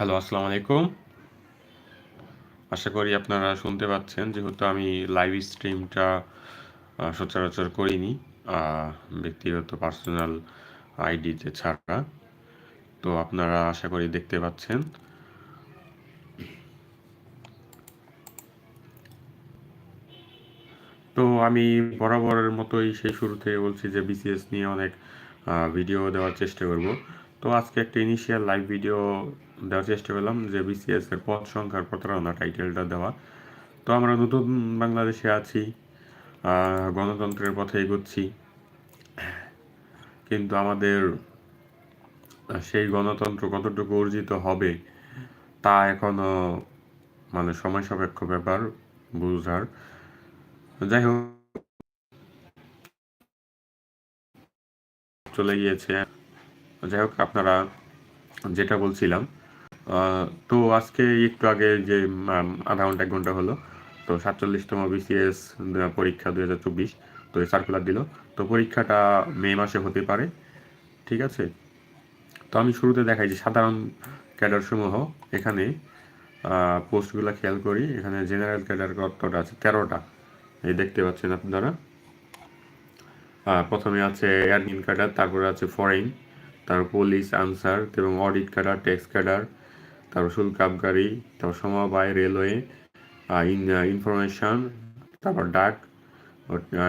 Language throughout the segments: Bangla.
হ্যালো আসসালামু আলাইকুম। আশা করি আপনারা শুনতে পাচ্ছেন, যেহেতু আমি লাইভ স্ট্রিমটা সচরাচর করিনি ব্যক্তিগত পার্সোনাল আইডিতে ছাড়া। তো আপনারা আশা করি দেখতে পাচ্ছেন। তো আমি বরাবরের মতোই সেই শুরু থেকে বলছি যে বিসিএস নিয়ে অনেক ভিডিও দেওয়ার চেষ্টা করব। তো আজকে একটা ইনিশিয়াল লাইভ ভিডিও দেওয়ার চেষ্টা করলাম যে বিসিএস এর পদ সংখ্যার প্রতারণা টাইটেলটা দেওয়া। তো আমরা নতুন বাংলাদেশে আছি গণতন্ত্রের পথে এগোচ্ছি। কিন্তু আমাদের সেই গণতন্ত্র কতটুকু অর্জিত হবে তা এখনও মানে সময় সাপেক্ষ ব্যাপার বুঝার। যাই হোক, চলে গিয়েছে। যাই হোক, আপনারা যেটা বলছিলাম তো আজকে একটু আগে যে আধা ঘণ্টা, এক ঘণ্টা হলো, তো সাতচল্লিশতম বিসিএস পরীক্ষা দুই হাজার চব্বিশ, তো এই সার্কুলার দিল। তো পরীক্ষাটা মে মাসে হতে পারে, ঠিক আছে? তো আমি শুরুতে দেখাই যে সাধারণ ক্যাডার সমূহ, এখানে পোস্টগুলো খেয়াল করি। এখানে জেনারেল ক্যাডার কতটা আছে? তেরোটা। এই দেখতে পাচ্ছেন আপনারা। প্রথমে আছে অ্যাডমিন ক্যাডার, তারপরে আছে ফরেন তারপর পুলিশ আনসার এবং অডিট ক্যাডার ট্যাক্স ক্যাডার তারপর শুল্ক আবগারি তারপর সমবায় রেলওয়ে ইনফরমেশন, তারপর ডাক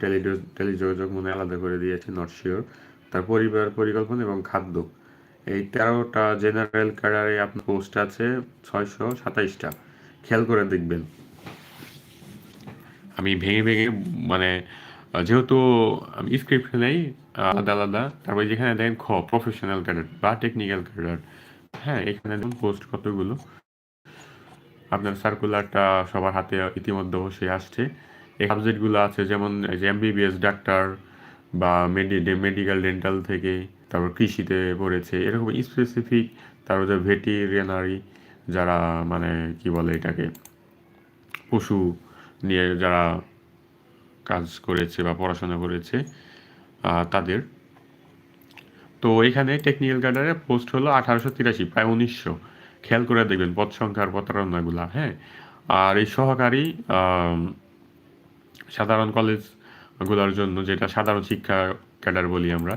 টেলি টেলিযোগাযোগ মনে আলাদা করে দিয়েছে নট শিওর তার পরিবার পরিকল্পনা এবং খাদ্য। এই তেরোটা জেনারেল ক্যাডারে আপনার পোস্ট আছে ছয়শো সাতাইশটা। খেয়াল করে দেখবেন। আমি ভেঙে ভেঙে মানে যেহেতু আমি স্ক্রিপ্ট নেই, আলাদা আলাদা, তারপরে যেখানে দেখেন খ প্রফেশনাল ক্যাডার বা টেকনিক্যাল ক্যাডার হ্যাঁ এখানে দেখুন পোস্ট কতগুলো। আপনার সার্কুলারটা সবার হাতে ইতিমধ্যে বসে আসছে। এই সাবজেক্টগুলো আছে যেমন এমবিবিএস ডাক্তার বা মেডি মেডিকেল ডেন্টাল থেকে, তারপর কৃষিতে পড়েছে, এরকম স্পেসিফিক তারপর যে ভেটেরিনারি যারা মানে কি বলে এটাকে, পশু নিয়ে যারা কাজ করেছে বা পড়াশোনা করেছে তাদের তো এখানে টেকনিক্যাল ক্যাডারে পোস্ট হলো আঠারোশো তিরাশি, প্রায় উনিশশো। খেয়াল করে দেখবেন পদ সংখ্যার প্রতারণাগুলা হ্যাঁ? আর এই সহকারী সাধারণ কলেজগুলোর জন্য যেটা সাধারণ শিক্ষা ক্যাডার বলি আমরা,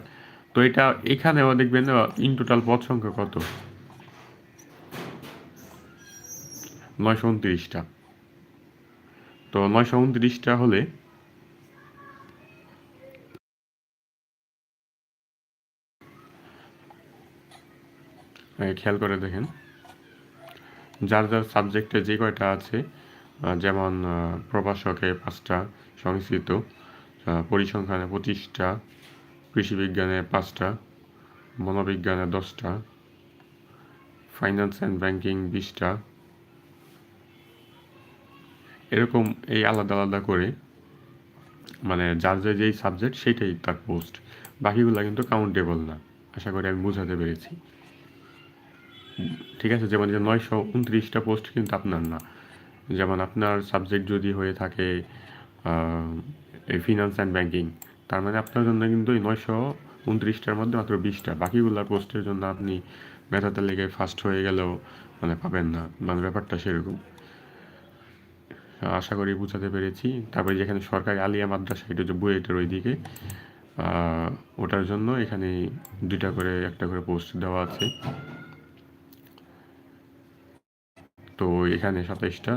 তো এটা এখানেও দেখবেন ইন টোটাল পদ সংখ্যা কত? নয়শো উনত্রিশটা। তো নয়শো উনত্রিশটা হলে খেয়াল করে দেখেন। যার যার সাবজেক্টে যে কয়টা আছে যেমন প্রভাষকে পাঁচটা, সংস্কৃত পরিসংখ্যানে পঁচিশটা, কৃষিবিজ্ঞানে পাঁচটা, মনোবিজ্ঞানে দশটা, ফাইন্যান্স অ্যান্ড ব্যাংকিং বিশটা। এরকম এই আলাদা আলাদা করে মানে যার যে যেই সাবজেক্ট সেটাই তার পোস্ট। বাকিগুলো কিন্তু কাউন্টেবল না। আশা করি আমি বোঝাতে পেরেছি। ঠিক আছে? যেমন যে নয়শো উনত্রিশটা পোস্ট কিন্তু আপনার না। যেমন আপনার সাবজেক্ট যদি হয়ে থাকে ফিনান্স অ্যান্ড ব্যাঙ্কিং তার মানে আপনার জন্য কিন্তু এই নয়শো উনত্রিশটার মধ্যে মাত্র বিশটা। বাকিগুলোর পোস্টের জন্য আপনি মেধা লেগে ফার্স্ট হয়ে গেলেও মানে পাবেন না। মানে ব্যাপারটা সেরকম। আশা করি বুঝাতে পেরেছি। তারপরে যেখানে সরকারি আলিয়া মাদ্রাসা, এটা যে বুয়েটের ওইদিকে। ওটার জন্য এখানে দুইটা করে, একটা করে পোস্ট দেওয়া আছে। তো এখানে সাতাইশটা।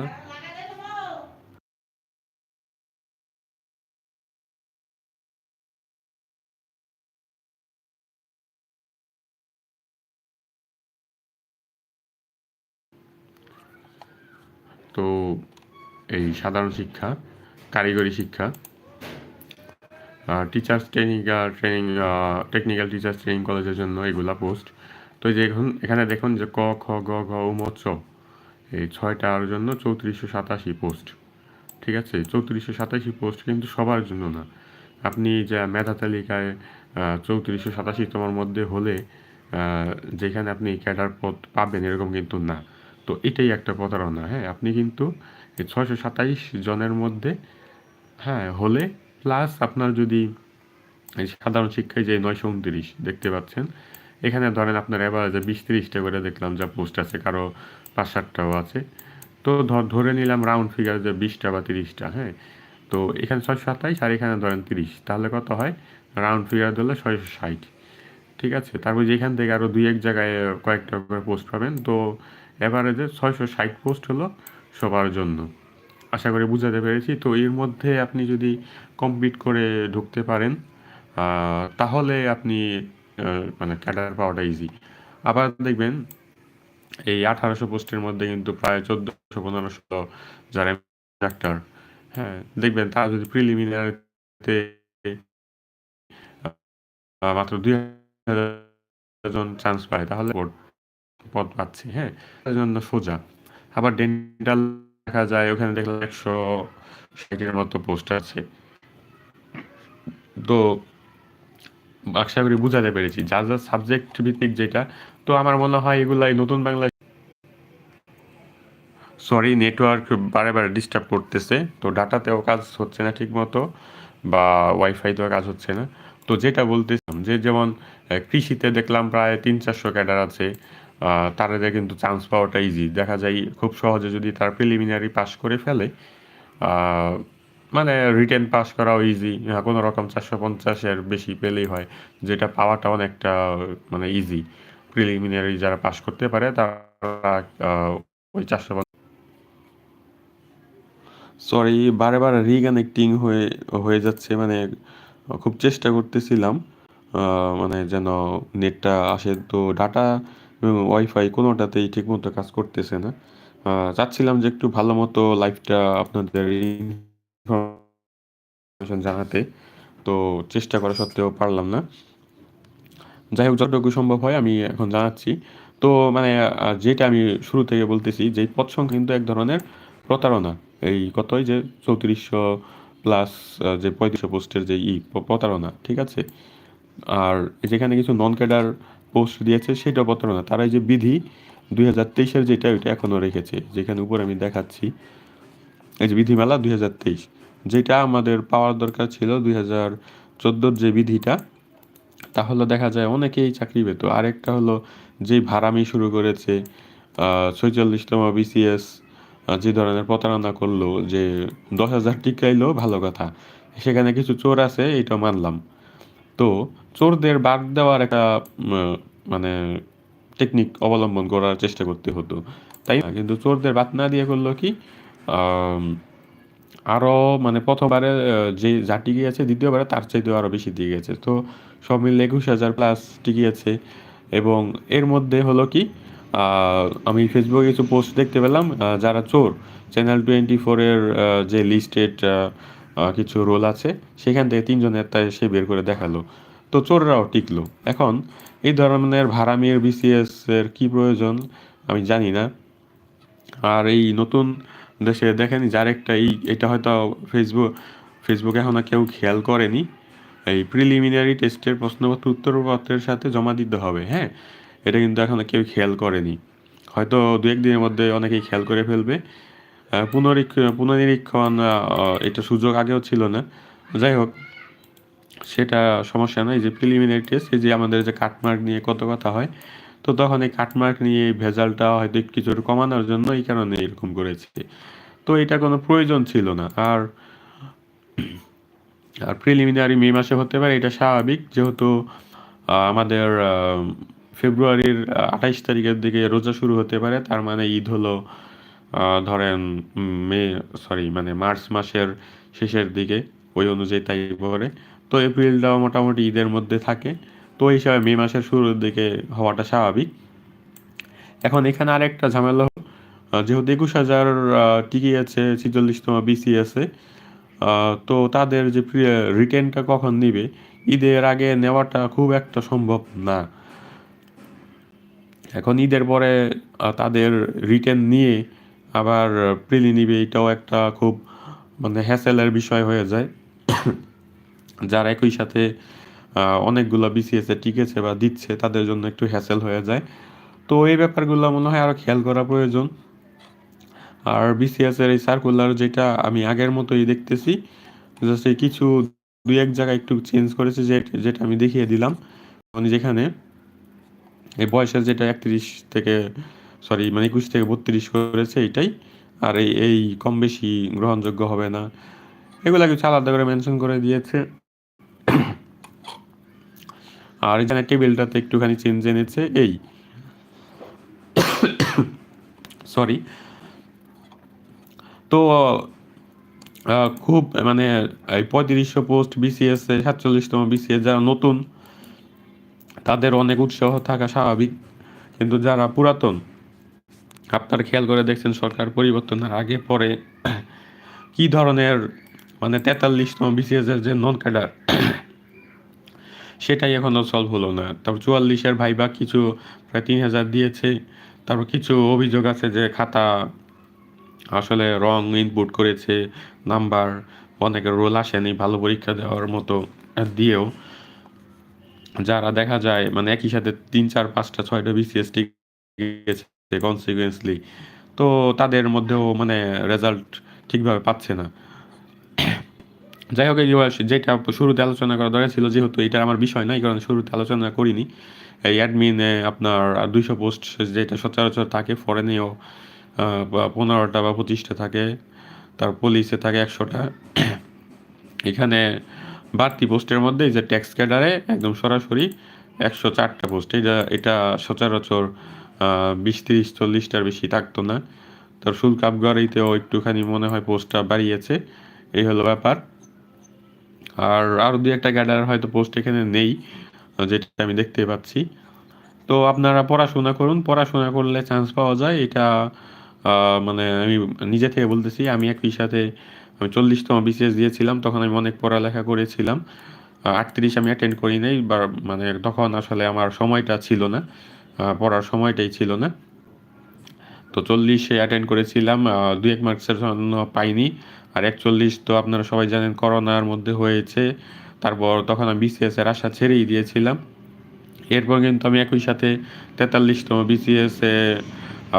তো এই সাধারণ শিক্ষা, কারিগরি শিক্ষা। Teachers training training technical teachers training কলেজের জন্য এগুলা পোস্ট তো যে এখন, এখানে দেখুন যে ক, খ, গ, ঘ উমৎস এই ছয়টার জন্য চৌত্রিশশো সাতাশি পোস্ট। ঠিক আছে? চৌত্রিশশো সাতাশি পোস্ট কিন্তু সবার জন্য না। আপনি যে মেধা তালিকায় চৌত্রিশশো সাতাশি তোমার মধ্যে হলে যেখানে আপনি ক্যাডার পদ পাবেন এরকম কিন্তু না। তো এটাই একটা প্রতারণা হ্যাঁ? আপনি কিন্তু ছয়শো সাতাইশ জনের মধ্যে হ্যাঁ হলে প্লাস আপনার যদি সাধারণ শিক্ষায় যে নয়শো উনত্রিশ দেখতে পাচ্ছেন, এখানে ধরেন আপনার এভারেজে বিশ তিরিশটা করে দেখলাম যা পোস্ট আছে। কারও পাঁচ সাতটাও আছে। তো ধরে নিলাম রাউন্ড ফিগার যে বিশটা বা তিরিশটা হ্যাঁ? তো এখানে ছয়শো সাতাইশ আর এখানে ধরেন তিরিশ। তাহলে কত হয়? রাউন্ড ফিগার ধরলে ছয়শো ষাট। ঠিক আছে? তারপর যেখান থেকে আরও দুই এক জায়গায় কয়েকটা করে পোস্ট পাবেন। তো এভারেজে ছয়শো ষাট পোস্ট হলো সবার জন্য। আশা করি বুঝাতে পেরেছি। তো এর মধ্যে আপনি যদি কমপ্লিট করে ঢুকতে পারেন তাহলে আপনি মানে ক্যাডার পাওয়াটা ইজি আবার দেখবেন এই আঠারোশো পোস্টের মধ্যে কিন্তু প্রায় চোদ্দোশো, পনেরোশো যারা ডাক্তার হ্যাঁ দেখবেন তারা যদি প্রিলিমিনারিতে মাত্র দুই হাজার জন চান্স পায়, তাহলে পদ পাচ্ছে হ্যাঁ তার জন্য সোজা। আবার ডেন্টাল দেখা যায়, ওখানে দেখলাম একশো ষাটের মতো পোস্ট আছে। তো আশা করি বুঝাতে পেরেছি যা যা সাবজেক্ট ভিত্তিক যেটা, তো আমার মনে হয় এগুলাই নতুন বাংলা সরি নেটওয়ার্ক বারে বারে ডিস্টার্ব করতেছে। তো ডাটাতেও কাজ হচ্ছে না ঠিক মতো বা ওয়াইফাইতেও কাজ হচ্ছে না। তো যেটা বলতেছিলাম যে যেমন কৃষিতে দেখলাম প্রায় তিন চারশো ক্যাডার আছে। তাদের কিন্তু চান্স পাওয়াটা ইজি দেখা যায় খুব সহজে যদি তার প্রিলিমিনারি পাস করে ফেলে মানে রিটেন পাস করাও ইজি কোনো রকম চারশো পঞ্চাশের বেশি পেলেই হয়। যেটা পাওয়াটা অনেকটা মানে ইজি প্রিলিমিনারি যারা পাস করতে পারে, তারা ওই চারশো সরি বারে বারে রিকানেক্টিং হয়ে হয়ে যাচ্ছে মানে খুব চেষ্টা করতেছিলাম মানে যেন নেটটা আসে। তো ডাটা ওয়াইফাই কোনোটাতেই ঠিকমতো কাজ করতেছে না। চাচ্ছিলাম যে একটু ভালো মতো লাইফটা আপনাদের জানাতে। তো চেষ্টা করা সত্ত্বেও পারলাম না। যাই হোক, যতটুকু সম্ভব হয় আমি এখন জানাচ্ছি। তো মানে যেটা আমি শুরু থেকে বলতেছি, যে পদ সংখ্যা কিন্তু এক ধরনের প্রতারণা। এই কতই যে চৌত্রিশশো প্লাস যে পঁয়ত্রিশশো পোস্টের যে ই প্রতারণা, ঠিক আছে? আর যেখানে কিছু নন ক্যাডার পোস্ট দিয়েছে সেটা প্রতারণা। তারা এই যে বিধি দুই হাজার তেইশের যেটা, ওইটা এখনও রেখেছে। যেখানে উপরে আমি দেখাচ্ছি, এই যে বিধিমালা দুই হাজার তেইশ, যেটা আমাদের পাওয়ার দরকার ছিল দুই হাজার চোদ্দোর যে বিধিটা, তাহলে দেখা যায় অনেকেই চাকরি পেত। আরেকটা হলো যে ভাড়ামি শুরু করেছে ছয়চল্লিশতম বিসিএস যে ধরনের প্রতারণা করল, যে দশ হাজার টিকাইলো, ভালো কথা। সেখানে কিছু চোর আছে এটা মানলাম। তো চোরদের বাদ দেওয়ার একটা মানে টেকনিক অবলম্বন করার চেষ্টা করতে হতো। তাই কিন্তু চোরদের বাদ না দিয়ে করল কি? আরও মানে প্রথমবারে যে যা টিকিয়েছে, দ্বিতীয়বারে তার চাইতেও আরও বেশি দিয়ে গেছে তো সব মিলে একুশ হাজার প্লাস টিকিয়েছে। এবং এর মধ্যে হলো কি? আমি ফেসবুকে কিছু পোস্ট দেখতে পেলাম যারা চোর চ্যানেল টোয়েন্টি ফোরের যে লিস্টেড কিছু রোল আছে, সেখান থেকে তিনজনের তাই সে বের করে দেখাল। তো চোররাও টিকলো। এখন এই ধরনের ভাড়ামির বিসিএস এর কি প্রয়োজন, আমি জানি না। আর এই নতুন দেশে দেখেনি, যার একটা এই, এটা হয়তো ফেসবুক ফেসবুকে এখনও কেউ খেয়াল করেনি। এই প্রিলিমিনারি টেস্টের প্রশ্নপত্র, উত্তরপত্রের সাথে জমা দিতে হবে হ্যাঁ? এটা কিন্তু এখনও কেউ খেয়াল করেনি। হয়তো দু একদিনের মধ্যে অনেকেই খেয়াল করে ফেলবে। পুনরীক্ষণ এটা সুযোগ আগেও ছিল না। যাই হোক, সেটা সমস্যা নয় যে প্রিলিমিনারি টেস্ট যে আমাদের যে কাটমার্ক নিয়ে কত কথা হয়, তো তখন এই কাটমার্ক নিয়ে ভেজালটা হয়তো কিছু কমানোর জন্য এই কারণে এরকম করেছে। তো এটা কোনো প্রয়োজন ছিল না। আর আর প্রিলিমিনারি মে মাসে হতে পারে, এটা স্বাভাবিক। যেহেতু আমাদের ফেব্রুয়ারির আঠাইশ তারিখের দিকে রোজা শুরু হতে পারে। তার মানে ঈদ হলো ধরেন মে, সরি মানে মার্চ মাসের শেষের দিকে, ওই অনুযায়ী তাই পরে। তো এপ্রিলটাও মোটামুটি ঈদের মধ্যে থাকে। তো এই হিসাবে মে মাসের শুরুর দিকে হওয়াটা স্বাভাবিক। এখন এখানে আরেকটা ঝামেলা যেহেতু একুশ হাজার টিকি আছে, ছিচল্লিশতম বিসি আছে তো তাদের যে রিটেনটা কখন নিবে, ঈদের আগে নেওয়াটা খুব একটা সম্ভব না। এখন ঈদের পরে তাদের রিটার্ন নিয়ে আবার প্রিলি নিবে, এটাও একটা খুব মানে হ্যাসেলের বিষয় হয়ে যায়। যারা একই সাথে অনেকগুলো বিসিএসে টিকেছে বা দিচ্ছে, তাদের জন্য একটু হ্যাসেল হয়ে যায়। তো এই ব্যাপারগুলো মনে হয় আরও খেয়াল করা প্রয়োজন। আর বিসিএস এর এই সার্কুলার যেটা আমি আগের মতোই দেখতেছি জাস্ট কিছু দুই এক জায়গায় একটু চেঞ্জ করেছে, যে, যেটা আমি দেখিয়ে দিলাম। যেখানে এই বয়সের যেটা একত্রিশ থেকে সরি মানে একুশ থেকে বত্রিশ করেছে এটাই আর এই এই কম বেশি গ্রহণযোগ্য হবে না। এগুলা কিছু আলাদা করে মেনশন করে দিয়েছে। আর এখানে টেবিলটাতে একটুখানি চেঞ্জ এনেছে, এই সরি তো খুব মানে পঁয়ত্রিশশো পোস্ট বিসিএস সাতচল্লিশতম বিসিএস যারা নতুন তাদের অনেক উৎসাহ থাকা স্বাভাবিক। কিন্তু যারা পুরাতন, আপনারা খেয়াল করে দেখছেন সরকার পরিবর্তনের আগে পরে কি ধরনের মানে তেতাল্লিশতম বিসিএস এর যে নন ক্যাডার, সেটাই এখনও সলভ হলো না। তারপর চুয়াল্লিশের ভাইবা কিছু প্রায় তিন হাজার দিয়েছে। তারপর কিছু অভিযোগ আছে যে খাতা আসলে রং ইনপুট করেছে নাম্বার অনেকের রোল আসেনি, ভালো পরীক্ষা দেওয়ার মতো দিয়েও। যারা দেখা যায় মানে একই সাথে তিন, চার, পাঁচটা, ছয়টা বিসিএস গেছে কনসিকুয়েন্সলি তো তাদের মধ্যেও মানে রেজাল্ট ঠিকভাবে পাচ্ছে না। যাই হোক যেটা শুরুতে আলোচনা করা দরকার ছিল, যেহেতু এটা আমার বিষয় না এই কারণে শুরুতে আলোচনা করিনি, এই অ্যাডমিনে আপনার দুইশো পোস্ট যেটা সচরাচর থাকে ফরেনেও পনেরোটা বা পঁচিশটা থাকে, তার পুলিশে থাকে একশোটা। এখানে বাড়তি পোস্টের মধ্যে এই যে ট্যাক্স ক্যাডারে একদম সরাসরি একশো চারটা পোস্ট এটা এটা সচরাচর বিশ তিরিশ, চল্লিশটার বেশি থাকতো না। তোর শুল্ক আবগারিতেও একটুখানি মনে হয় পোস্টটা বাড়িয়েছে, এই হলো ব্যাপার। আর আরও দু একটা ক্যাডার হয়তো পোস্ট এখানে নেই, যেটা আমি দেখতে পাচ্ছি। তো আপনারা পড়াশোনা করুন, পড়াশোনা করলে চান্স পাওয়া যায়। এটা মানে আমি নিজে থেকে বলতেছি, আমি একই সাথে আমি চল্লিশতম বিসিএস দিয়েছিলাম, তখন আমি অনেক পড়ালেখা করেছিলাম। আটত্রিশ আমি অ্যাটেন্ড করি নাই, বা মানে তখন আসলে আমার সময়টা ছিল না পড়ার সময়টাই ছিল না। তো চল্লিশে অ্যাটেন্ড করেছিলাম দুই এক মার্কসের জন্য পাইনি। আর একচল্লিশ তো আপনারা সবাই জানেন, করোনার মধ্যে হয়েছে। তারপর তখন আমি বিসিএস এর আশা ছেড়েই দিয়েছিলাম। এরপর কিন্তু আমি একই সাথে তেতাল্লিশতম বিসিএস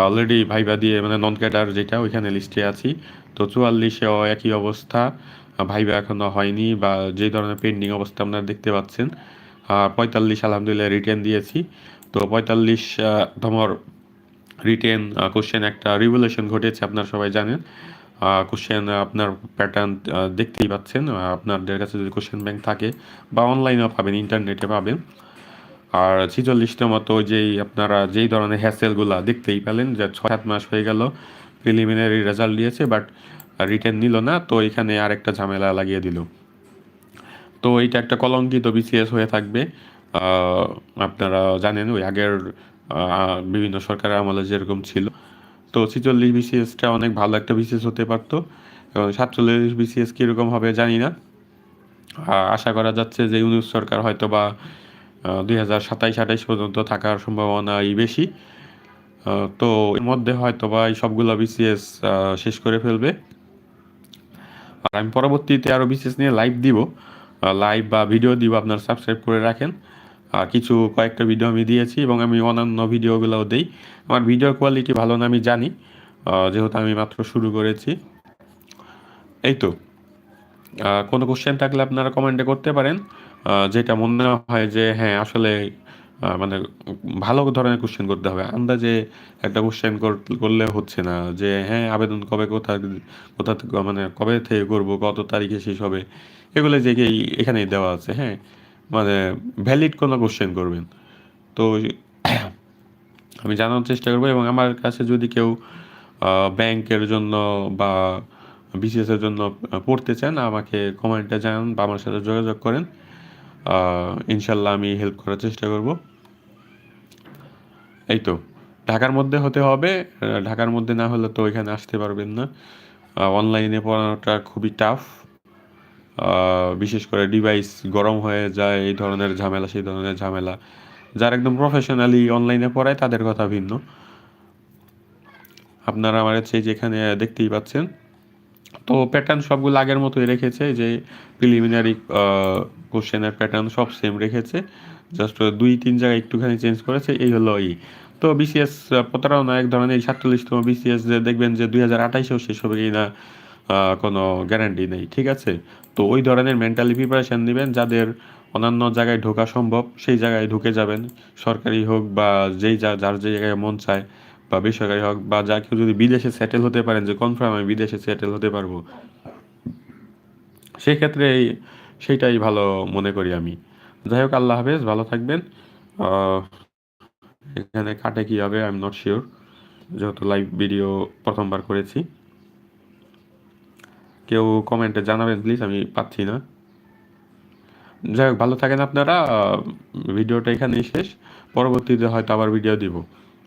অলরেডি ভাইবা দিয়ে মানে নন ক্যাডার যেটা ওইখানে লিস্টে আছি। তো চুয়াল্লিশেও একই অবস্থা। ভাইবা এখনও হয়নি বা যে ধরনের পেন্ডিং অবস্থা আপনারা দেখতে পাচ্ছেন। পঁয়তাল্লিশ আলহামদুলিল্লাহ রিটার্ন দিয়েছি। তো পঁয়তাল্লিশ তমর রিটেন কোশ্চেন একটা রিভলিউশন ঘটেছে, আপনারা সবাই জানেন। কোশ্চেন আপনার প্যাটার্ন দেখতেই পাচ্ছেন। আপনাদের কাছে যদি কোশ্চেন ব্যাংক থাকে বা অনলাইনেও পাবেন ইন্টারনেটে পাবেন। আর ছিচল্লিশটা মতো যেই আপনারা যেই ধরনের হ্যাসেলগুলো দেখতেই পেলেন যে ছয় সাত মাস হয়ে গেল প্রিলিমিনারি রেজাল্ট দিয়েছে বাট রিটার্ন নিল না, তো এখানে আরেকটা ঝামেলা লাগিয়ে দিল। তো এইটা একটা কলঙ্কিত বিসিএস হয়ে থাকবে। আপনারা জানেন, ওই আগের বিভিন্ন সরকারের আমলে যেরকম ছিল। তো ছিচল্লিশ বিসিএসটা অনেক ভালো একটা বিসিএস হতে পারতো, এবং সাতচল্লিশ বিসিএস কীরকম হবে জানি না। আশা করা যাচ্ছে যে ইউনিট সরকার হয়তো বা দুই হাজার সাতাইশ পর্যন্ত থাকার সম্ভাবনাই বেশি। তো এর মধ্যে হয়তো বা এই সবগুলো বিসিএস শেষ করে ফেলবে। আর আমি পরবর্তীতে আরও বিসিএস নিয়ে লাইভ দিব। লাইভ বা ভিডিও দিব, আপনারা সাবস্ক্রাইব করে রাখেন। আর কিছু কয়েকটা ভিডিও আমি দিয়েছি এবং আমি অন্যান্য ভিডিওগুলোও দিই। আমার ভিডিও কোয়ালিটি ভালো না, আমি জানি। যেহেতু আমি মাত্র শুরু করেছি। এই তো। কোনো কোশ্চেন থাকলে আপনারা কমেন্টে করতে পারেন। যেটা মনে হয় যে হ্যাঁ আসলে মানে ভালো ধরনের কোশ্চেন করতে হবে। আন্দাজে একটা কোশ্চেন করলে হচ্ছে না যে হ্যাঁ আবেদন কবে কোথা কোথা থেকে মানে কবে থেকে করব, কত তারিখে শেষ হবে, এগুলো যে এখানেই দেওয়া আছে হ্যাঁ। মানে ভ্যালিড কোনো কোশ্চেন করবেন। তো আমি জানার চেষ্টা করব এবং আমার কাছে যদি কেউ ব্যাংকের জন্য বা বিসিএস এর জন্য পড়তে চান, আমাকে কমেন্টে জানান বা আমার সাথে যোগাযোগ করেন। ইনশাল্লাহ আমি হেল্প করার চেষ্টা করব। এই তো, ঢাকার মধ্যে হতে হবে ঢাকার মধ্যে না হলে তো এখানে আসতে পারবেন না। অনলাইনে পড়ানোটা খুবই টাফ বিশেষ করে ডিভাইস গরম হয়ে যায়, এই ধরনের ঝামেলা, সেই ধরনের ঝামেলা। যারা একদম প্রফেশনালি অনলাইনে পড়ায়, তাদের কথা ভিন্ন। আপনারা আমার হচ্ছে যেখানে দেখতেই পাচ্ছেন। তো প্যাটার্ন সবগুলো আগের মতোই রেখেছে যে প্রিলিমিনারি কোশ্চেনের প্যাটার্ন সব সেম রেখেছে। জাস্ট দুই, তিন জায়গায় একটুখানি চেঞ্জ করেছে, এই হলো এই তো বিসিএস প্রতারণা এক ধরনের, এই সাতচল্লিশতম বিসিএস যে দেখবেন যে দুই হাজার আঠাইশেও শেষ হবে কি না কোনো গ্যারান্টি নেই, ঠিক আছে? তো ওই ধরনের মেন্টালি প্রিপারেশান নেবেন, যাদের অন্যান্য জায়গায় ঢোকা সম্ভব, সেই জায়গায় ঢুকে যাবেন। সরকারি হোক বা যেই যা, যার যে জায়গায় মন চায় বা বেসরকারি হোক বা যা কেউ যদি বিদেশে সেটেল হতে পারেন, যে কনফার্ম আমি বিদেশে সেটেল হতে পারব সেই ক্ষেত্রে এই- সেইটাই ভালো মনে করি আমি। যাই হোক, আল্লাহ হাফেজ, ভালো থাকবেন। এখানে কাটে কি হবে আই এম নট শিওর যেহেতু লাইভ ভিডিও প্রথমবার করেছি। কেউ কমেন্টে জানাবেন প্লিজ আমি পাচ্ছি না। যাই হোক, ভালো থাকেন আপনারা ভিডিওটা এখানেই শেষ। পরবর্তীতে হয়তো আবার ভিডিও দিব।